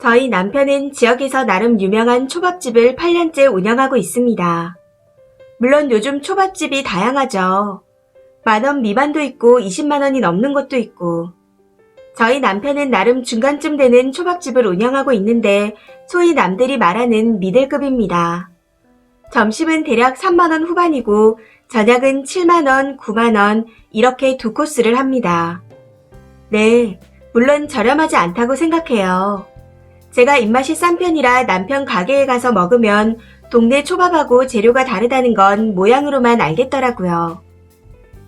저희 남편은 지역에서 나름 유명한 초밥집을 8년째 운영하고 있습니다. 물론 요즘 초밥집이 다양하죠. 만원 미만도 있고 20만원이 넘는 곳도 있고. 저희 남편은 나름 중간쯤 되는 초밥집을 운영하고 있는데 소위 남들이 말하는 미들급입니다. 점심은 대략 3만원 후반이고 저녁은 7만원, 9만원 이렇게 두 코스를 합니다. 네, 물론 저렴하지 않다고 생각해요. 제가 입맛이 싼 편이라 남편 가게에 가서 먹으면 동네 초밥하고 재료가 다르다는 건 모양으로만 알겠더라고요.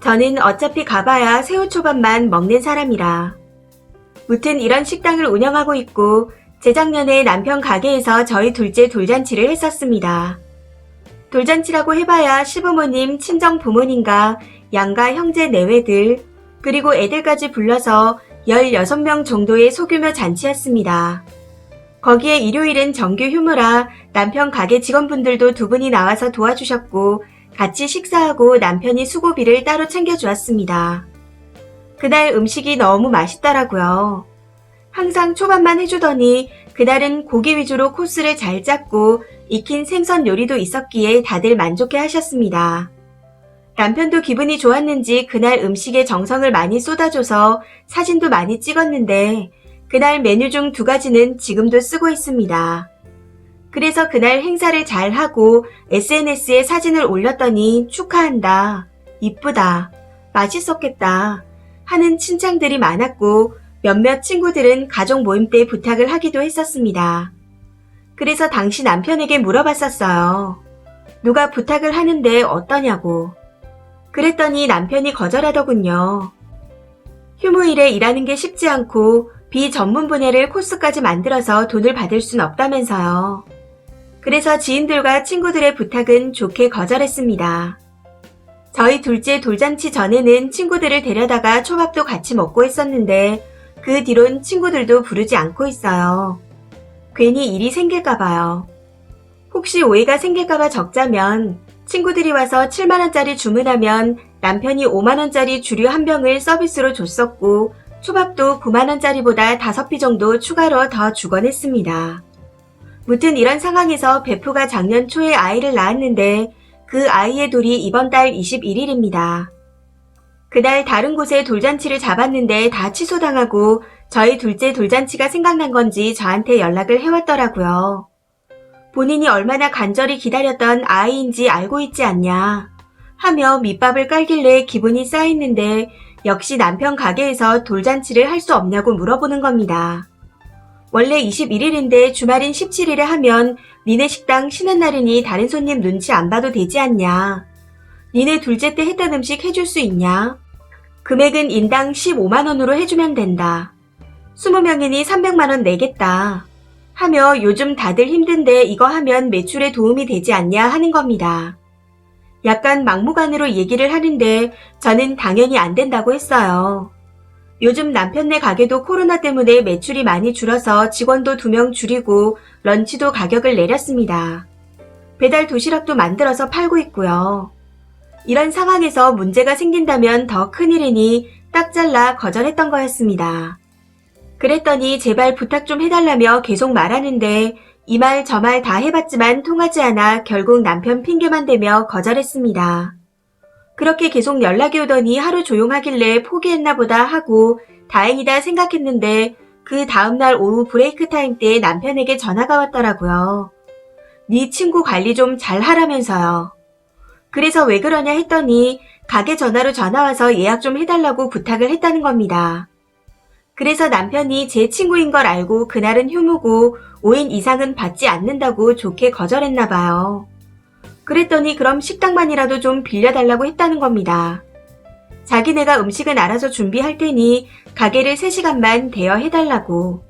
저는 어차피 가봐야 새우초밥만 먹는 사람이라. 무튼 이런 식당을 운영하고 있고 재작년에 남편 가게에서 저희 둘째 돌잔치를 했었습니다. 돌잔치라고 해봐야 시부모님, 친정 부모님과 양가 형제 내외들, 그리고 애들까지 불러서 16명 정도의 소규모 잔치였습니다. 거기에 일요일은 정규 휴무라 남편 가게 직원분들도 두 분이 나와서 도와주셨고 같이 식사하고 남편이 수고비를 따로 챙겨주었습니다. 그날 음식이 너무 맛있더라고요. 항상 초밥만 해주더니 그날은 고기 위주로 코스를 잘 짰고 익힌 생선 요리도 있었기에 다들 만족해 하셨습니다. 남편도 기분이 좋았는지 그날 음식에 정성을 많이 쏟아줘서 사진도 많이 찍었는데 그날 메뉴 중 두 가지는 지금도 쓰고 있습니다. 그래서 그날 행사를 잘 하고 SNS에 사진을 올렸더니 축하한다, 이쁘다, 맛있었겠다 하는 칭찬들이 많았고 몇몇 친구들은 가족 모임 때 부탁을 하기도 했었습니다. 그래서 당시 남편에게 물어봤었어요. 누가 부탁을 하는데 어떠냐고. 그랬더니 남편이 거절하더군요. 휴무일에 일하는 게 쉽지 않고 비전문 분야를 코스까지 만들어서 돈을 받을 순 없다면서요. 그래서 지인들과 친구들의 부탁은 좋게 거절했습니다. 저희 둘째 돌잔치 전에는 친구들을 데려다가 초밥도 같이 먹고 했었는데 그 뒤론 친구들도 부르지 않고 있어요. 괜히 일이 생길까봐요. 혹시 오해가 생길까봐 적자면 친구들이 와서 7만원짜리 주문하면 남편이 5만원짜리 주류 한 병을 서비스로 줬었고 초밥도 9만원짜리보다 5피 정도 추가로 더 주곤 했습니다. 무튼 이런 상황에서 베프가 작년 초에 아이를 낳았는데 그 아이의 돌이 이번 달 21일입니다. 그날 다른 곳에 돌잔치를 잡았는데 다 취소당하고 저희 둘째 돌잔치가 생각난 건지 저한테 연락을 해왔더라고요. 본인이 얼마나 간절히 기다렸던 아이인지 알고 있지 않냐 하며 밑밥을 깔길래 기분이 쌓였는데 역시 남편 가게에서 돌잔치를 할 수 없냐고 물어보는 겁니다. 원래 21일인데 주말인 17일에 하면 니네 식당 쉬는 날이니 다른 손님 눈치 안 봐도 되지 않냐. 니네 둘째 때 했던 음식 해줄 수 있냐? 금액은 인당 15만원으로 해주면 된다. 20명이니 300만원 내겠다. 하며 요즘 다들 힘든데 이거 하면 매출에 도움이 되지 않냐 하는 겁니다. 약간 막무가내로 얘기를 하는데 저는 당연히 안 된다고 했어요. 요즘 남편네 가게도 코로나 때문에 매출이 많이 줄어서 직원도 두 명 줄이고 런치도 가격을 내렸습니다. 배달 도시락도 만들어서 팔고 있고요. 이런 상황에서 문제가 생긴다면 더 큰일이니 딱 잘라 거절했던 거였습니다. 그랬더니 제발 부탁 좀 해달라며 계속 말하는데 이 말 저 말 다 해봤지만 통하지 않아 결국 남편 핑계만 대며 거절했습니다. 그렇게 계속 연락이 오더니 하루 조용하길래 포기했나 보다 하고 다행이다 생각했는데 그 다음날 오후 브레이크 타임 때 남편에게 전화가 왔더라고요. 네 친구 관리 좀 잘 하라면서요. 그래서 왜 그러냐 했더니 가게 전화로 전화와서 예약 좀 해달라고 부탁을 했다는 겁니다. 그래서 남편이 제 친구인 걸 알고 그날은 휴무고 5인 이상은 받지 않는다고 좋게 거절했나 봐요. 그랬더니 그럼 식당만이라도 좀 빌려달라고 했다는 겁니다. 자기네가 음식은 알아서 준비할 테니 가게를 3시간만 대여해달라고.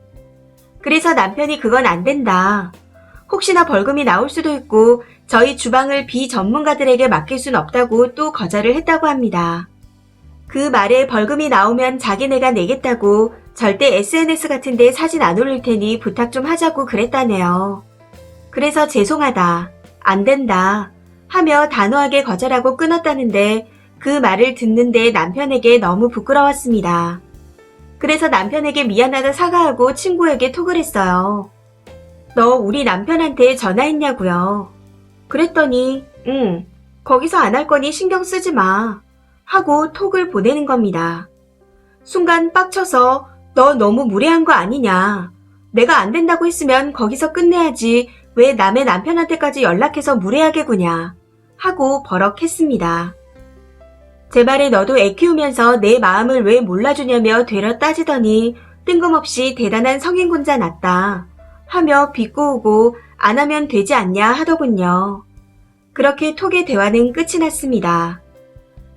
그래서 남편이 그건 안 된다. 혹시나 벌금이 나올 수도 있고 저희 주방을 비전문가들에게 맡길 순 없다고 또 거절을 했다고 합니다. 그 말에 벌금이 나오면 자기네가 내겠다고 절대 SNS 같은 데 사진 안 올릴 테니 부탁 좀 하자고 그랬다네요. 그래서 죄송하다. 안 된다. 하며 단호하게 거절하고 끊었다는데 그 말을 듣는데 남편에게 너무 부끄러웠습니다. 그래서 남편에게 미안하다 사과하고 친구에게 톡을 했어요. 너 우리 남편한테 전화했냐고요. 그랬더니 응 거기서 안 할 거니 신경 쓰지 마 하고 톡을 보내는 겁니다. 순간 빡쳐서 너 너무 무례한 거 아니냐. 내가 안 된다고 했으면 거기서 끝내야지 왜 남의 남편한테까지 연락해서 무례하게 구냐 하고 버럭했습니다. 제 말에 너도 애 키우면서 내 마음을 왜 몰라주냐며 되려 따지더니 뜬금없이 대단한 성인군자 났다 하며 비꼬우고 안 하면 되지 않냐 하더군요. 그렇게 톡의 대화는 끝이 났습니다.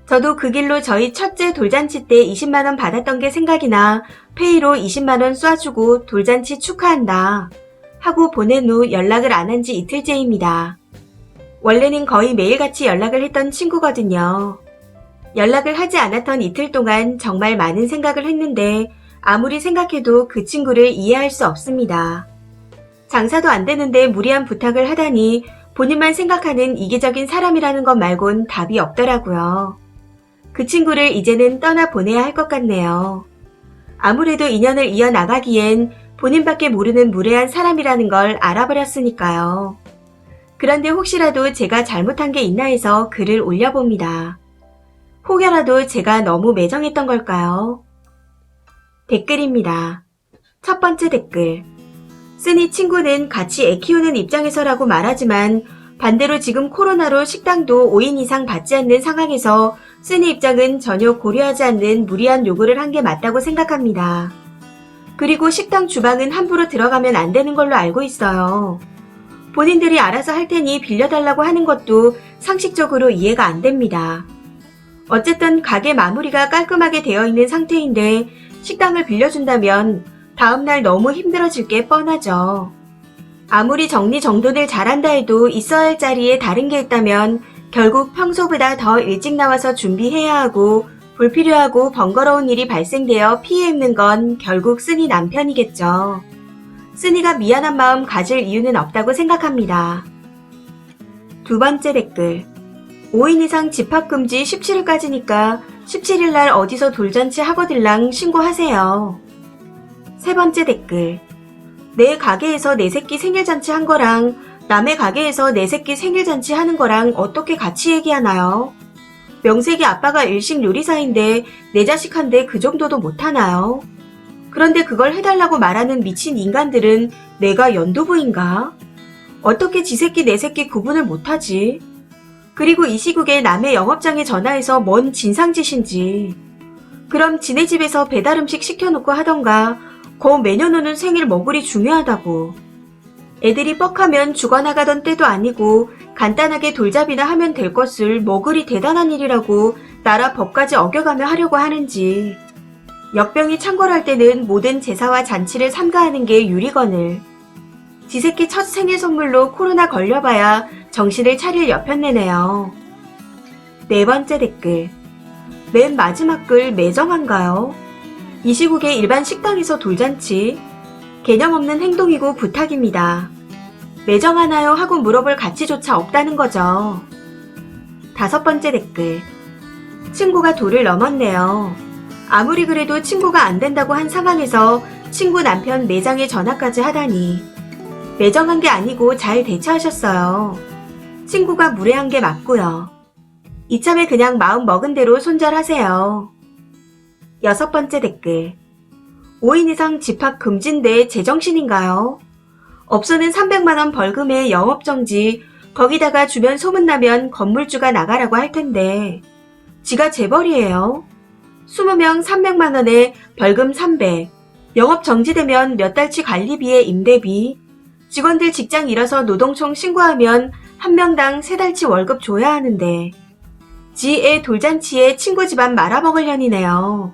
저도 그 길로 저희 첫째 돌잔치 때 20만원 받았던 게 생각이 나 페이로 20만원 쏴주고 돌잔치 축하한다 하고 보낸 후 연락을 안 한 지 이틀째입니다. 원래는 거의 매일같이 연락을 했던 친구거든요. 연락을 하지 않았던 이틀 동안 정말 많은 생각을 했는데 아무리 생각해도 그 친구를 이해할 수 없습니다. 장사도 안 되는데 무리한 부탁을 하다니 본인만 생각하는 이기적인 사람이라는 것 말곤 답이 없더라고요. 그 친구를 이제는 떠나 보내야 할 것 같네요. 아무래도 인연을 이어나가기엔 본인밖에 모르는 무례한 사람이라는 걸 알아버렸으니까요. 그런데 혹시라도 제가 잘못한 게 있나 해서 글을 올려봅니다. 혹여라도 제가 너무 매정했던 걸까요? 댓글입니다. 첫 번째 댓글. 쓰니 친구는 같이 애 키우는 입장에서라고 말하지만 반대로 지금 코로나로 식당도 5인 이상 받지 않는 상황에서 쓰니 입장은 전혀 고려하지 않는 무리한 요구를 한 게 맞다고 생각합니다. 그리고 식당 주방은 함부로 들어가면 안 되는 걸로 알고 있어요. 본인들이 알아서 할 테니 빌려달라고 하는 것도 상식적으로 이해가 안 됩니다. 어쨌든 가게 마무리가 깔끔하게 되어 있는 상태인데 식당을 빌려준다면 다음날 너무 힘들어질 게 뻔하죠. 아무리 정리정돈을 잘한다 해도 있어야 할 자리에 다른 게 있다면 결국 평소보다 더 일찍 나와서 준비해야 하고 불필요하고 번거로운 일이 발생되어 피해 입는 건 결국 쓰니 남편이겠죠. 쓰니가 미안한 마음 가질 이유는 없다고 생각합니다. 두 번째 댓글. 5인 이상 집합금지 17일까지니까 17일 날 어디서 돌잔치 하거들랑 신고하세요. 세 번째 댓글. 내 가게에서 내 새끼 생일잔치 한 거랑 남의 가게에서 내 새끼 생일 잔치 하는 거랑 어떻게 같이 얘기하나요? 명색이 아빠가 일식 요리사인데 내 자식한테 그 정도도 못하나요? 그런데 그걸 해달라고 말하는 미친 인간들은 내가 연두부인가? 어떻게 지 새끼 내 새끼 구분을 못하지? 그리고 이 시국에 남의 영업장에 전화해서 뭔 진상짓인지. 그럼 지네 집에서 배달 음식 시켜놓고 하던가, 거 매년 오는 생일 먹으리 중요하다고. 애들이 뻑하면 죽어나가던 때도 아니고 간단하게 돌잡이나 하면 될 것을 먹으리 대단한 일이라고 나라 법까지 어겨가며 하려고 하는지. 역병이 창궐할 때는 모든 제사와 잔치를 삼가하는 게 유리거늘. 지새끼 첫 생일 선물로 코로나 걸려봐야 정신을 차릴 여편네네요. 네 번째 댓글. 맨 마지막 글 매정한가요? 이 시국에 일반 식당에서 돌잔치. 개념 없는 행동이고 부탁입니다. 매정하나요? 하고 물어볼 가치조차 없다는 거죠. 다섯 번째 댓글. 친구가 도를 넘었네요. 아무리 그래도 친구가 안 된다고 한 상황에서 친구 남편 매장에 전화까지 하다니. 매정한 게 아니고 잘 대처하셨어요. 친구가 무례한 게 맞고요. 이참에 그냥 마음 먹은 대로 손절하세요. 여섯 번째 댓글. 5인 이상 집합 금지인데 제정신인가요? 업소는 300만원 벌금에 영업정지, 거기다가 주변 소문나면 건물주가 나가라고 할 텐데, 지가 재벌이에요. 20명 300만원에 벌금 300, 영업 정지되면 몇 달치 관리비에 임대비, 직원들 직장 잃어서 노동총 신고하면 한 명당 세 달치 월급 줘야 하는데, 지애 돌잔치에 친구 집안 말아먹으려니네요.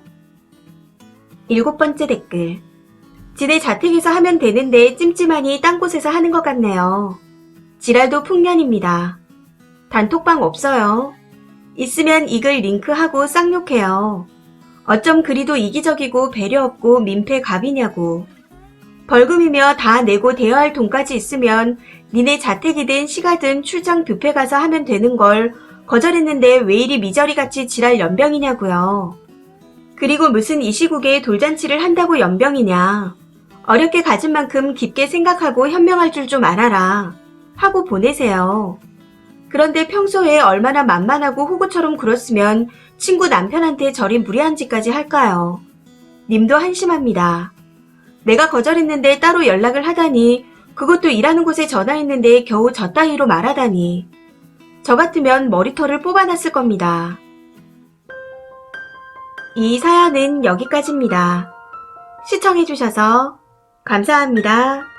일곱 번째 댓글. 지네 자택에서 하면 되는데 찜찜하니 딴 곳에서 하는 것 같네요. 지랄도 풍년입니다. 단톡방 없어요. 있으면 이 글 링크하고 쌍욕해요. 어쩜 그리도 이기적이고 배려 없고 민폐 갑이냐고. 벌금이며 다 내고 대여할 돈까지 있으면 니네 자택이든 시가든 출장 뷔페 가서 하면 되는 걸 거절했는데 왜 이리 미저리 같이 지랄 연병이냐고요. 그리고 무슨 이 시국에 돌잔치를 한다고 연병이냐. 어렵게 가진 만큼 깊게 생각하고 현명할 줄 좀 알아라. 하고 보내세요. 그런데 평소에 얼마나 만만하고 호구처럼 굴었으면 친구 남편한테 저리 무리한 짓까지 할까요? 님도 한심합니다. 내가 거절했는데 따로 연락을 하다니, 그것도 일하는 곳에 전화했는데 겨우 저 따위로 말하다니. 저 같으면 머리털을 뽑아놨을 겁니다. 이 사연은 여기까지입니다. 시청해주셔서 감사합니다.